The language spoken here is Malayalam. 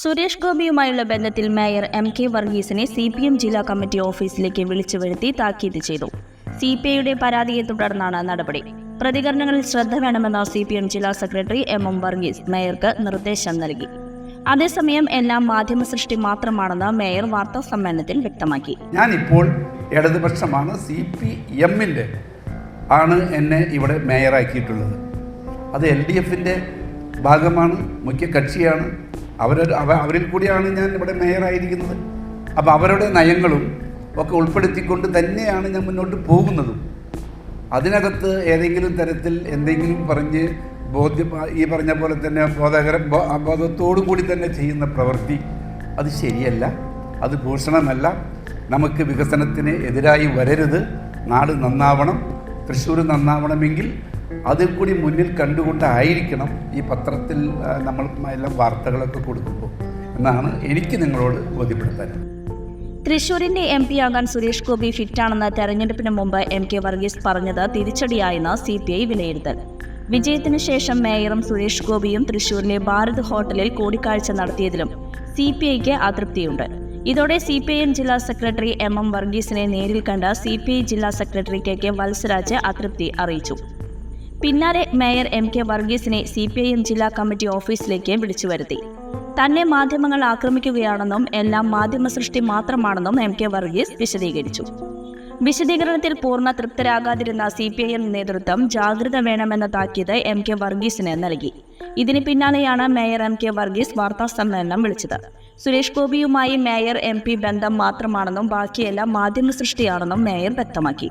സുരേഷ് ഗോപിയുമായുള്ള ബന്ധത്തിൽ മേയർ എം കെ വർഗീസിനെ സി പി എം ജില്ലാ കമ്മിറ്റി ഓഫീസിലേക്ക് വിളിച്ചു വരുത്തി താക്കീത് ചെയ്തു. സി പി ഐയുടെ പരാതിയെ തുടർന്നാണ് നടപടി. പ്രതികരണങ്ങളിൽ ശ്രദ്ധ വേണമെന്ന് സി പി എം ജില്ലാ സെക്രട്ടറി എം എം വർഗീസ് മേയർക്ക് നിർദ്ദേശം നൽകി. അതേസമയം എല്ലാം മാധ്യമ സൃഷ്ടി മാത്രമാണെന്ന് മേയർ വാർത്താ സമ്മേളനത്തിൽ വ്യക്തമാക്കി. ഞാനിപ്പോൾ ഇടതുപക്ഷമാണ് സി പി എമ്മിന്റെ ആണ് എന്നെ ഇവിടെ മേയറാക്കിയിട്ടുള്ളത്. അത് എൽ ഡി എഫിന്റെ ഭാഗമാണ് മുഖ്യ കക്ഷിയാണ് അവർ അവ അവരിൽ കൂടിയാണ് ഞാൻ ഇവിടെ മേയറായിരിക്കുന്നത്. അപ്പോൾ അവരുടെ നയങ്ങളും ഒക്കെ ഉൾപ്പെടുത്തിക്കൊണ്ട് തന്നെയാണ് ഞാൻ മുന്നോട്ട് പോകുന്നതും. അതിനകത്ത് ഏതെങ്കിലും തരത്തിൽ എന്തെങ്കിലും പറഞ്ഞ് ബോധ്യ ഈ പറഞ്ഞ പോലെ തന്നെ ബോധകര ബോധത്തോടു കൂടി തന്നെ ചെയ്യുന്ന പ്രവൃത്തി അത് ശരിയല്ല. അത് ഭൂഷണമല്ല. നമുക്ക് വികസനത്തിന് എതിരായി വരരുത്. നാട് നന്നാവണം. തൃശ്ശൂർ നന്നാവണമെങ്കിൽ അതിൽ കൂടി മുന്നിൽ കണ്ടുകൊണ്ടായിരിക്കണം ഈ പത്രത്തിൽ നമ്മൾ എല്ലാം വാർത്തകളൊക്കെ കൊടുക്കുമ്പോൾ എന്നാണ് എനിക്ക് നിങ്ങളോട് ബോധ്യപ്പെടുത്താൻ. തൃശൂരിന്റെ എം പി ആകാൻ സുരേഷ് ഗോപി ഫിറ്റാണെന്ന് തെരഞ്ഞെടുപ്പിന് മുമ്പ് എം കെ വർഗീസ് പറഞ്ഞത് തിരിച്ചടിയായെന്ന് സി പി ഐ വിലയിരുത്തൽ. വിജയത്തിനു ശേഷം മേയറും സുരേഷ് ഗോപിയും തൃശൂരിലെ ഭാരത് ഹോട്ടലിൽ കൂടിക്കാഴ്ച നടത്തിയതിലും സി പി ഐക്ക് അതൃപ്തിയുണ്ട്. ഇതോടെ സി പി ഐ എം ജില്ലാ സെക്രട്ടറി എം എം വർഗീസിനെ നേരിൽ കണ്ട സി പി ഐ ജില്ലാ സെക്രട്ടറി കെ കെ വത്സരാജ് അതൃപ്തി അറിയിച്ചു. പിന്നാലെ മേയർ എം കെ വർഗീസിനെ സി പി ഐ എം ജില്ലാ കമ്മിറ്റി ഓഫീസിലേക്ക് വിളിച്ചു വരുത്തി തന്നെ മാധ്യമങ്ങൾ ആക്രമിക്കുകയാണെന്നും എല്ലാം മാധ്യമ സൃഷ്ടി മാത്രമാണെന്നും എം കെ വർഗീസ് വിശദീകരിച്ചു. വിശദീകരണത്തിൽ പൂർണ തൃപ്തരാകാതിരുന്ന സി പി ഐ എം നേതൃത്വം ജാഗ്രത വേണമെന്ന താക്കീത് എം കെ വർഗീസിന് നൽകി. ഇതിന് പിന്നാലെയാണ് മേയർ എം കെ വർഗീസ് വാർത്താ സമ്മേളനം വിളിച്ചത്. സുരേഷ് ഗോപിയുമായി മേയർ എം പി ബന്ധം മാത്രമാണെന്നും ബാക്കിയെല്ലാം മാധ്യമ സൃഷ്ടിയാണെന്നും മേയർ വ്യക്തമാക്കി.